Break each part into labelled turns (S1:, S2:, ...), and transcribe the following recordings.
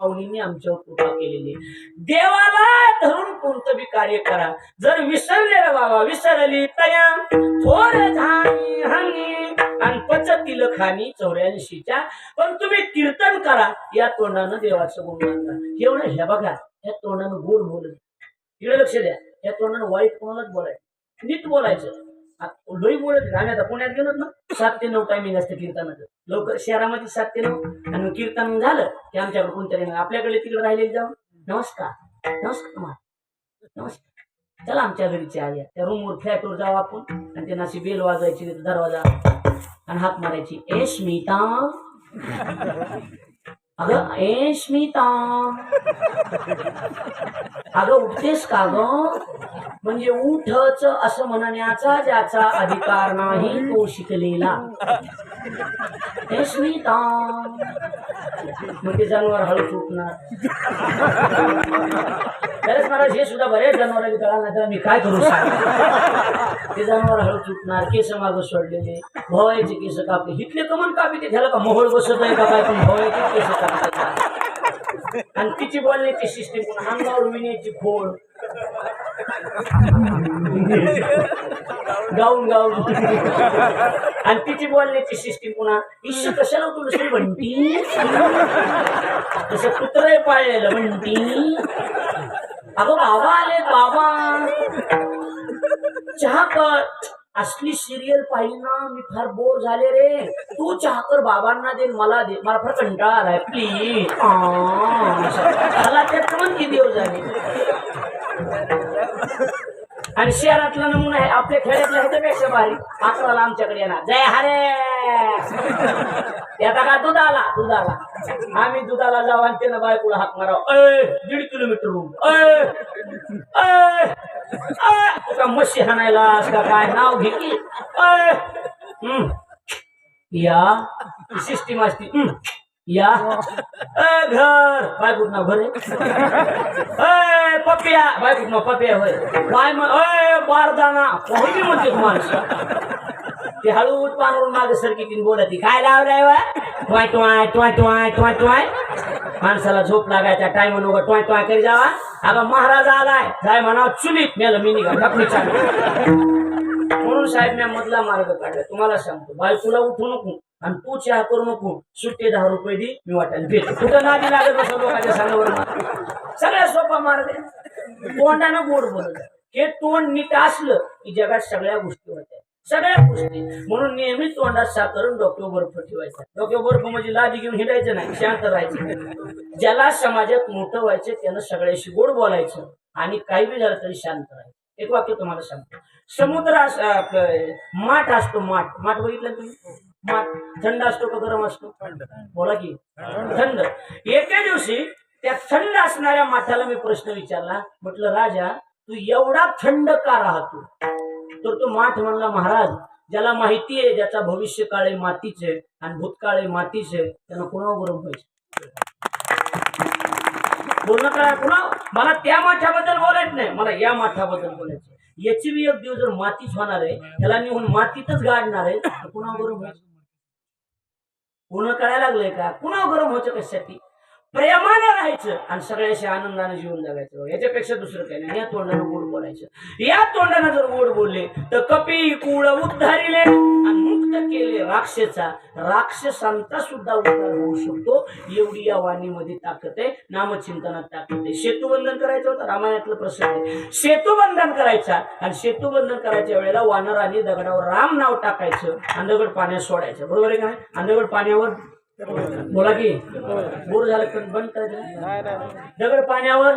S1: पाहुणींनी आमच्यावर कृपा केलेली देवाला धरून कोणतं बी कार्य करा. जर विसरले बाबा विसरली तया थोर झाली आणि पचतील खाणी चौऱ्याऐंशीच्या. पण तुम्ही कीर्तन करा. या तोंडानं देवाचं गुणगान करा एवढं हे बघा या तोंडानं गोड बोलत. इकडे लक्ष द्या. या तोंडानं वाईट कोणालाच बोलायचं नीट बोलायचं. लोई बोलत नाही. पुण्यात गेलो ना सात ते नऊ टायमिंग असतं कीर्तनाचं. लवकर शहरामध्ये सात ते नऊ. आणि कीर्तन झालं की आमच्याकडे कोणतरी आपल्याकडे तिकडे राहिले जाऊन. नमस्कार. नमस्कार तुम्हाला. नमस्कार. चला आमच्या घरी चहा घ्या. त्या रूमवर फ्लॅटवर जाऊ आपण. आणि त्यांना अशी बेल वाजायची दरवाजा. आणि हात मारायची. ए स्मिता. अगं ए स्मिता. अगं उठतेस का ग? म्हणजे उठच असं म्हणण्याचा ज्याचा अधिकार नाही तो शिकलेला. हे स्मिता. ते जनावर हळू सुटणार. खरंच मला हे सुद्धा बरेच जनावर कळालं नाही तर मी काय करू सांग? ते जनावर हळू सुटणार केस मागं सोडलेले भवायचे केस कापले. हिटले कमन कापी ते? झालं का मोहोळ बसत आहे का काय? पण भवायचे केस आणि तिची बोलण्याची सिस्टीम अंगावर विण्याची खोड. गाऊन गाऊन. आणि तिची बोलण्याची सिस्टीम पुन्हा इश्य कशाला तुला म्हणती? तसं कुत्र पाळलेलं म्हणती. अगं बाबा आले बाबा. चहा कर असली सिरियल पाहिली ना मी फार बोर झाले रे. तू चहा कर बाबांना दे मला दे. मला फार कंटाळा आलाय प्लीज मला त्यात म्हणती देव झाले. आणि शहरातला नमुना आहे आपल्या खेड्यातल्या ह्याच्यापेक्षा भारी. अकराला आमच्याकडे येणार. जय हरे! येता का दुधाला दुधाला. आम्ही दुधाला जाऊ आणि त्यानं बायकोला हाक माराव. अय दीड किलोमीटर रूम अय. तुका मशी हाणायला का काय नाव घे. की या सिस्टीम असती. या. अय घर. बायकोट ना घर आहे. अय पप्या. बायकोट पप्या होय. काय मग अय बारदाना पहिली म्हणते माणसं? ते हळू पानवरून मागे सरकी तीन बोलत काय लावलाय वा ट्वाय ट्वाय ट्वाय ट्वाय ट्वाय ट्वाय माणसाला झोप लागायच्या टायमा उगा ट्वाय ट्वाय करी जावा. अगं महाराज आलाय. जाय म्हणा चुलीत मेलं मी निघा म्हणून साहेब मी मधला मार्ग काढला. तुम्हाला सांगतो बायकोला उठू नको आणि तू चहा करू नको. सुट्टे दहा रुपये दे मी वाटायला भेट कुठं नादी लागत असं लोकांच्या सांगावर सगळ्या सोपा मार्ग तोंडानं गोड बोलत हे तोंड नीट असलं की जगात सगळ्या गोष्टी होत्या. सगळ्या गोष्टी. म्हणून नेहमी तोंडात साखर डोक्यावर बर्फ ठेवायचा. डोक्यावर बर्फ म्हणजे लादी घेऊन हिंडायचं नाही शांत राहायचं ज्याला समाजात मोठं व्हायचं त्यानं सगळ्याशी गोड बोलायचं आणि काही बी झालं तरी शांत राहायचं. एक वाक्य तुम्हाला सांगतो. समुद्र माठ असतो माठ. माठ बघितलं तुम्ही? माठ. थंड असतो का गरम असतो? बोला की. थंड. एके दिवशी त्या थंड असणाऱ्या माठाला मी प्रश्न विचारला. म्हटलं राजा तू एवढा थंड का राहतो तर तो माठ म्हणला महाराज ज्याला माहिती आहे ज्याचा भविष्य काळ आहे मातीचे आणि भूतकाळ आहे मातीचे त्यांना कुणावर गरम पूर्ण बोलणं काय पुन्हा मला त्या माठाबद्दल बोलायचं नाही. मला या माठाबद्दल बोलायचं याची बी एक दिवस जर मातीच होणार आहे त्याला मी मातीतच गाडणार आहे तर पुन्हा गरम व्हायचं पुन्हा कळायला लागलंय का? पुन्हा गरम व्हायचं कशासाठी? प्रेमानं राहायचं आणि सगळ्याशी आनंदानं जीवन जगायचं. याच्यापेक्षा दुसरं काही नाही. या तोंडानं गोड बोलायचं. या तोंडानं जर गोड बोलले तर कपी कुळ उद्धारिले आणि मुक्त केले राक्षसा. राक्षसांचा सुद्धा उद्धार होऊ शकतो. एवढी या वाणीमध्ये ताकद आहे. नामचिंतनात ताकद आहे. सेतुबंधन करायचं होतं रामायणातलं प्रसंग आहे. सेतुबंधन करायचा आणि सेतुबंधन करायच्या वेळेला वानराने दगडावर राम नाव टाकायचं आणि दगड पाण्यात सोडायचं. बरोबर आहे का नाही? आणि दगड पाण्यावर बोला की. बोर झालं पण बंद करायचं दगड पाण्यावर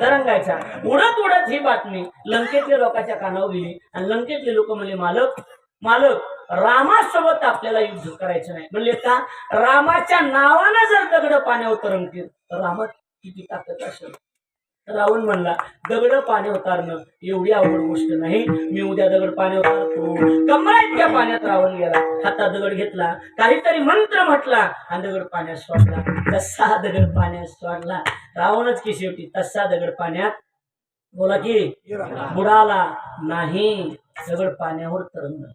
S1: तरंगायचा. उडत उडत ही बातमी लंकेतल्या लोकांच्या कानावर गेली. आणि लंकेतले लोक म्हणले मालक मालक रामासोबत आपल्याला युद्ध करायचं नाही. म्हणले का? रामाच्या नावानं जर दगड पाण्यावर तरंगतील तर रामात किती ताकद असेल? रावण म्हणला दगड पाणी उतारणं एवढी अवघड गोष्ट नाही. मी उद्या दगड पाणी उतारतो. कमरा इतक्या पाण्यात रावण गेला. हातात दगड घेतला काहीतरी मंत्र म्हटला आणि दगड पाण्यात सोडला. तसा दगड पाण्यात सोडला. रावणच की शेवटी तसा दगड पाण्यात? बोला की बुडाला नाही. दगड पाण्यावर तरंगला.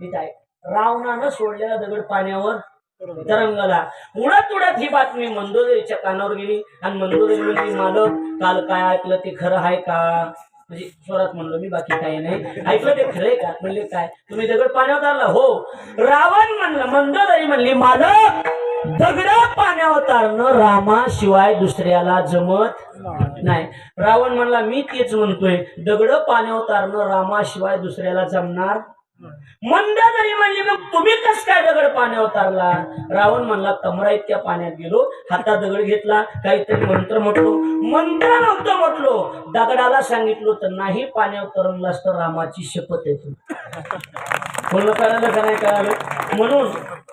S1: ठीक आहे रावणानं सोडलेला दगड पाण्यावर तरंगला. उडत उडत ही बातमी मंदोदरीच्या कानावर गेली. आणि मंदोदरी म्हणजे मालक काल काय ऐकलं ते खरं आहे का? म्हणजे स्वरात म्हणलो मी बाकी काही नाही. ऐकलं ते खरंय का? म्हणले काय? तुम्ही दगड पाण्यावर तारला. हो. रावण म्हणलं मंदोदरी म्हणली मालक दगड पाण्यावर तारणं रामाशिवाय दुसऱ्याला जमत नाही. रावण म्हणला मी तेच म्हणतोय. दगड पाण्यावर तारणं रामाशिवाय दुसऱ्याला जमणार मंदादरी म्हणली मग तुम्ही कस काय दगड पाण्यावर तारला रावण म्हणला कमरा इतक्या पाण्यात गेलो हातात दगड घेतला काहीतरी मंत्र म्हटलो. मंत्र नव्हतं म्हटलो. दगडाला सांगितलं तर नाही पाण्यावर तरंगलास तर रामाची शपथ येतो म्हणलं कळालं का नाही कळालं? म्हणून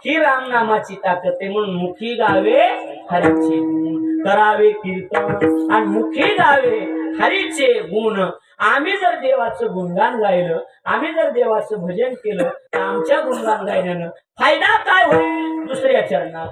S1: ही रामनामाची ताकद आहे म्हणून मुखी गावे हरीचे गुण करावे कीर्तन. आणि मुखी गावे हरीचे गुण आम्ही जर देवाचं गुणगान गायलं आम्ही जर देवाचं भजन केलं तर आमच्या गुणगान गायल्यानं फायदा काय होईल? दुसऱ्या चरणात